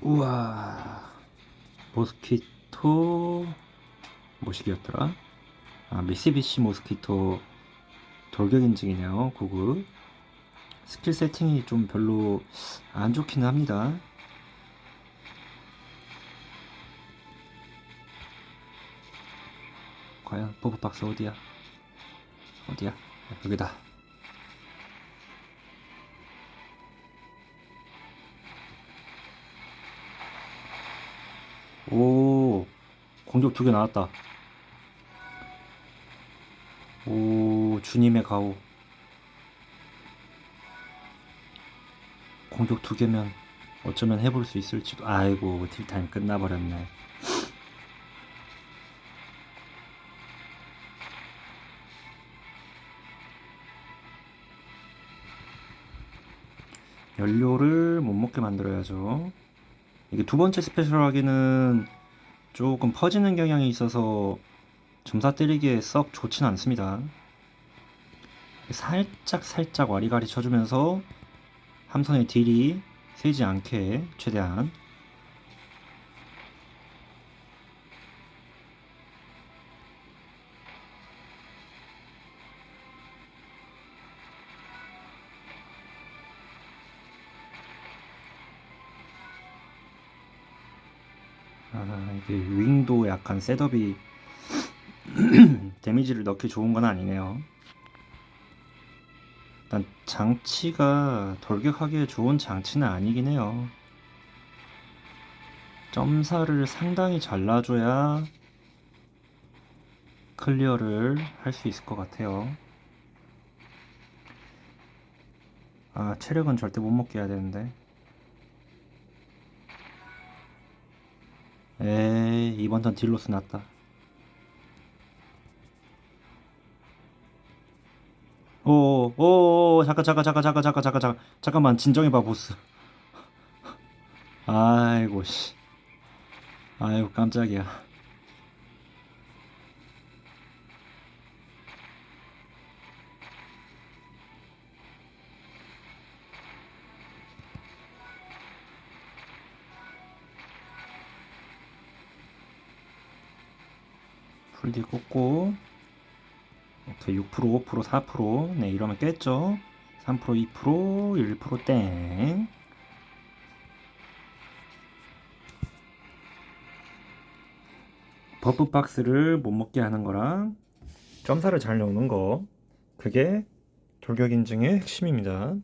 우와 모스키토 뭐시기였더라? 아 미쓰비시 모스키토 돌격 인증이네요 고급 스킬 세팅이 좀 별로 안 좋긴 합니다 과연 버프 박스 어디야? 어디야? 여기다 오 공격 두 개 나왔다. 오 주님의 가오. 공격 두 개면 어쩌면 해볼 수 있을지도. 아이고 딜타임 끝나버렸네. 연료를 못 먹게 만들어야죠. 이게 두 번째 스페셜 하기는 조금 퍼지는 경향이 있어서 점사 때리기에 썩 좋진 않습니다. 살짝 살짝 와리가리 쳐주면서 함선의 딜이 세지 않게 최대한 아, 이게 윙도 약간 셋업이 데미지를 넣기 좋은 건 아니네요. 일단 장치가 돌격하기에 좋은 장치는 아니긴 해요. 점사를 상당히 잘라줘야 클리어를 할 수 있을 것 같아요. 아, 체력은 절대 못 먹게 해야 되는데. 에이, 이번 턴 딜로스 났다. 오, 오, 오, 잠깐, 잠깐, 잠깐, 잠깐, 잠깐, 잠깐, 잠깐, 잠깐만, 진정해봐, 보스. 아이고, 씨. 아이고, 깜짝이야. 풀디 꽂고 오케이 6% 5% 4%네 이러면 깼죠? 3% 2% 1%땡. 버프 박스를 못 먹게 하는 거랑 점사를 잘 넣는 거. 그게 돌격 인증의 핵심입니다